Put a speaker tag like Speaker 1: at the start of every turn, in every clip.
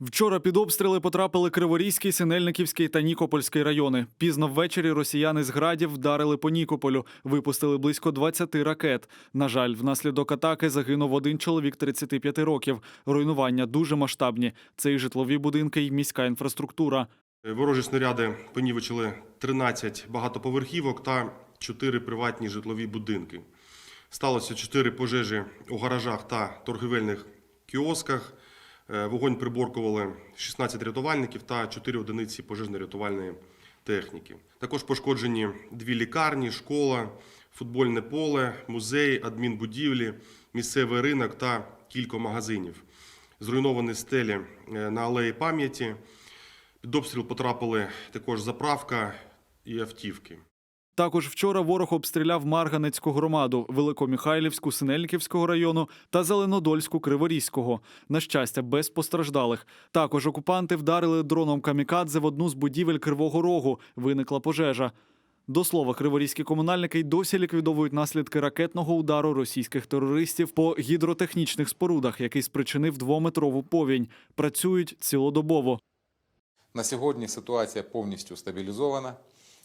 Speaker 1: Вчора під обстріли потрапили Криворізький, Синельниківський та Нікопольський райони. Пізно ввечері росіяни з градів вдарили по Нікополю, випустили близько 20 ракет. На жаль, внаслідок атаки загинув один чоловік 35 років. Руйнування дуже масштабні. Це і житлові будинки, і міська інфраструктура.
Speaker 2: Ворожі снаряди понівечили 13 багатоповерхівок та 4 приватні житлові будинки. Сталося 4 пожежі у гаражах та торгівельних кіосках. Е, Вогонь приборкували 16 рятувальників та 4 одиниці пожежно-рятувальної техніки. Також пошкоджені дві лікарні, школа, футбольне поле, музей, адмінбудівлі, місцевий ринок та кілька магазинів. Зруйновані стелі е, на алеї пам'яті. Під обстріл потрапили також заправка і автівки.
Speaker 1: Також вчора ворог обстріляв Марганецьку громаду, Великомихайлівську, Синельниківського району та Зеленодольську Криворізького. На щастя, без постраждалих. Також окупанти вдарили дроном камікадзе в одну з будівель Кривого Рогу. Виникла пожежа. До слова, криворізькі комунальники й досі ліквідовують наслідки ракетного удару російських терористів по гідротехнічних спорудах, який спричинив двометрову повінь. Працюють цілодобово.
Speaker 3: На сьогодні ситуація повністю стабілізована.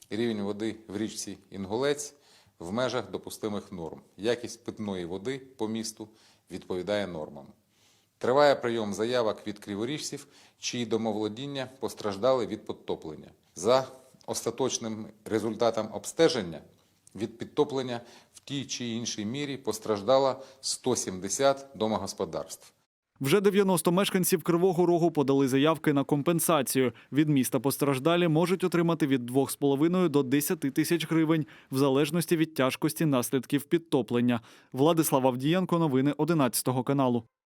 Speaker 3: Рівень води в річці Інгулець в межах допустимих норм. Якість питної води по місту відповідає нормам. Триває прийом заявок від криворіжців, чиї домоволодіння постраждали від підтоплення. За остаточним результатом обстеження від підтоплення в тій чи іншій мірі постраждало 170 домогосподарств.
Speaker 1: Вже 90 мешканців Кривого Рогу подали заявки на компенсацію. Від міста постраждалі можуть отримати від 2,5 до 10 тисяч гривень в залежності від тяжкості наслідків підтоплення. Владислав Авдієнко, новини 11 каналу.